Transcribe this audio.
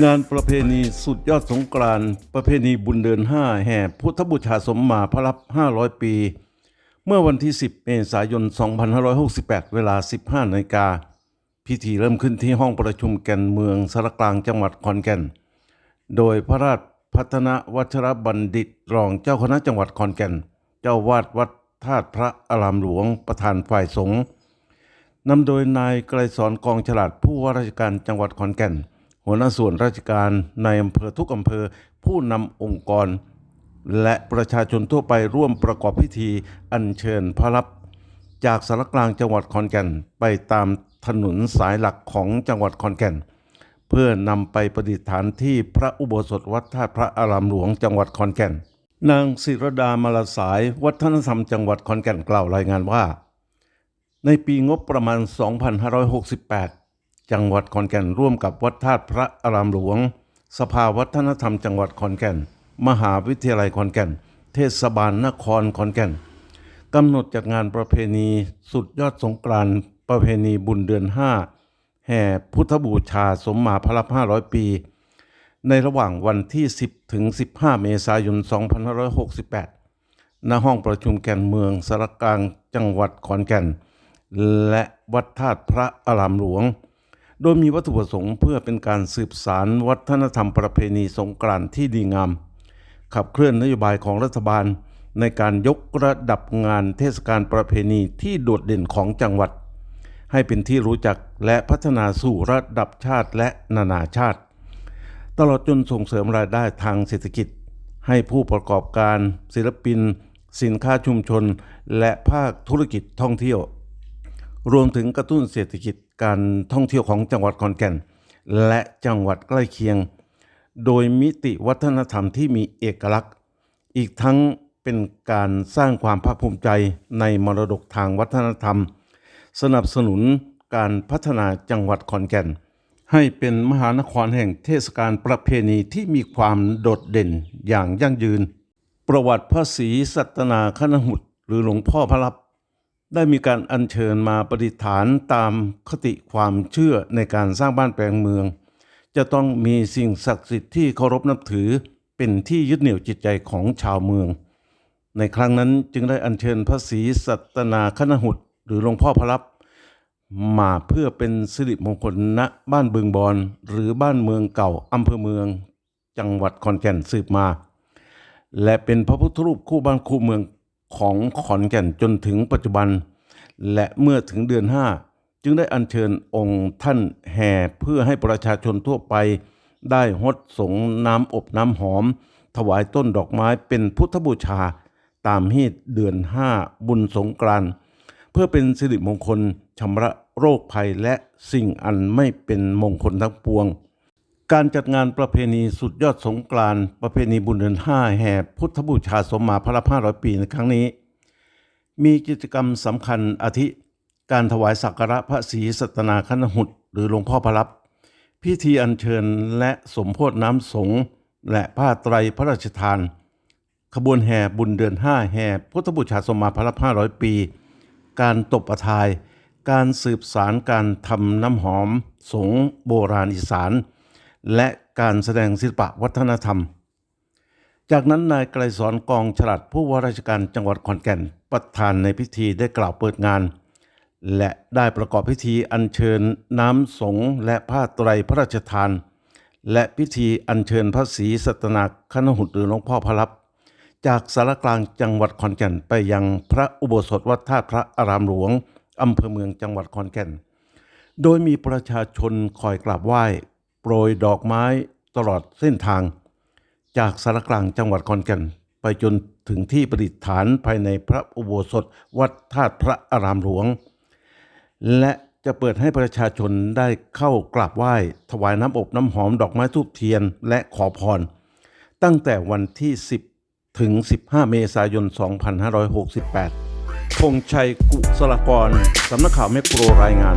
งานประเพณีสุดยอดสงกรานต์ประเพณีบุญเดือน5แห่พุทธบูชาสมมาพระรับ 500 ปี เมื่อวันที่ 10 เมษายน 2568 เวลา 15นาฬิกาพิธีเริ่มขึ้นที่ห้องประชุมแก่นเมืองสารกลางจังหวัดขอนแก่น โดยพระราชพัฒนวัชรบัณฑิตรองเจ้าคณะจังหวัดขอนแก่น เจ้าวาดวัดธาตุพระอารามหลวงประธานฝ่ายสงฆ์นำโดยนายไกรสอนกองฉลาดผู้ว่าราชการจังหวัดขอนแก่น หัวหน้าส่วนราชการในอำเภอทุกอำเภอ ผู้นำองค์กร และประชาชนทั่วไปร่วมประกอบพิธีอัญเชิญพระรับ จากสารกลางจังหวัดขอนแก่น ไปตามถนนสายหลักของจังหวัดขอนแก่น เพื่อนำไปประดิษฐานที่พระอุโบสถวัดธาตุพระอารามหลวงจังหวัดขอนแก่น นางศิรดามาลาสายวัฒนธรรมจังหวัดขอนแก่นกล่าวรายงานว่า ในปีงบประมาณ 2568 จังหวัดขอนแก่นร่วมกับวัดธาตุพระอารามหลวง สภาวัฒนธรรมจังหวัดขอนแก่น มหาวิทยาลัยขอนแก่น เทศบาลนครขอนแก่นกำหนดจัดงานประเพณีสุดยอดสงกรานต์ประเพณีบุญเดือน5แห่พุทธบูชาสมมาพระรับ500 ปี ในระหว่างวันที่ 10 ถึง 15 เมษายน 2568 ณ ห้องประชุมแก่นเมืองสารกลางจังหวัดขอนแก่น และวัดธาตุพระอารามหลวง โดยมีวัตถุประสงค์เพื่อเป็นการสืบสารวัฒนธรรมประเพณีสงกรานต์ที่ดีงาม ขับเคลื่อนนโยบายของรัฐบาล ในการยกระดับงานเทศกาลประเพณีที่โดดเด่นของจังหวัด ให้เป็นที่รู้จักและพัฒนาสู่ระดับชาติและนานาชาติ ตลอดจนส่งเสริมรายได้ทางเศรษฐกิจ ให้ผู้ประกอบการ ศิลปิน สินค้าชุมชน และภาคธุรกิจท่องเที่ยว รวมถึงกระตุ้นเศรษฐกิจ การท่องเที่ยวของจังหวัดขอนแก่น และจังหวัดใกล้เคียง โดยมิติวัฒนธรรมที่มีเอกลักษณ์ อีกทั้งเป็นการสร้างความภาคภูมิใจในมรดกทางวัฒนธรรม สนับสนุนการพัฒนาจังหวัดขอนแก่น ให้เป็นมหานครแห่งเทศกาลประเพณีที่มีความโดดเด่นอย่างยั่งยืน ประวัติพระศรีสัตนาคณหุตหรือหลวงพ่อพระลับ ได้มีการอัญเชิญมาประดิฐานตามคติความเชื่อในการสร้างบ้านแปลงเมือง จะต้องมีสิ่งศักดิ์สิทธิ์ที่เคารพนับถือเป็นที่ยึดเหนี่ยวจิตใจของชาวเมือง ในครั้งนั้นจึงได้อัญเชิญพระศรีสัตนาคณหุตหรือหลวงพ่อพระลับมาเพื่อเป็นสิริมงคลณบ้านบึงบอนหรือบ้านเมืองเก่าอำเภอเมือง จังหวัดขอนแก่นสืบมา และเป็นพระพุทธรูปคู่บ้านคู่เมือง ของขอนแก่นจนถึงปัจจุบัน และเมื่อถึงเดือน 5 จึงได้อัญเชิญองค์ท่านแห่เพื่อให้ประชาชนทั่วไป ได้หดสงน้ำอบน้ำหอม ถวายต้นดอกไม้เป็นพุทธบูชา ตามฮีตเดือน 5 บุญสงกรานเพื่อเป็นสิริมงคลชำระโรคภัยและสิ่งอันไม่เป็นมงคลทั้งปวง การจัดงานประเพณีสุดยอดสงกรานต์ประเพณีบุญเดือน5แห่พุทธบูชาสมมาพระรับ500ปีในครั้งนี้ มีกิจกรรมสำคัญอาทิ การถวายสักการะพระศรีสัตนาคณหุตหรือหลวงพ่อพระรับ พิธีอัญเชิญและสมโพธน้ำสงและผ้าไตรพระราชทาน ขบวนแห่บุญเดือน5แห่พุทธบูชาสมมาพระรับ500ปี การตบประทาย การสืบสารการทำน้ำหอม สงโบราณอีสาน และการแสดงศิลปะวัฒนธรรม จากนั้นนายไกรสอนกองฉลาดผู้ว่าราชการจังหวัดขอนแก่นประธานในพิธีได้กล่าวเปิดงาน และได้ประกอบพิธีอัญเชิญน้ำสงและผ้าไตรพระราชทาน และพิธีอัญเชิญพระศรีสัตนาคณหุตหรือหลวงพ่อพระลับจากสารกลางจังหวัดขอนแก่นไปยังพระอุโบสถวัดธาตุพระอารามหลวงอำเภอเมืองจังหวัดขอนแก่น โดยมีประชาชนคอยกราบไหว้ โปรยดอกไม้ตลอดเส้นทาง จากสารกลางจังหวัดขอนแก่น ไปจนถึงที่ประดิษฐานภายในพระอุโบสถวัดธาตุพระอารามหลวง และจะเปิดให้ประชาชนได้เข้ากราบไหว้ ถวายน้ำอบน้ำหอมดอกไม้ทูบเทียนและขอพร ตั้งแต่วันที่ 10 ถึง 15 เมษายน 2568พงชัยกุศลกร สำนักข่าวแมกโปรรายงาน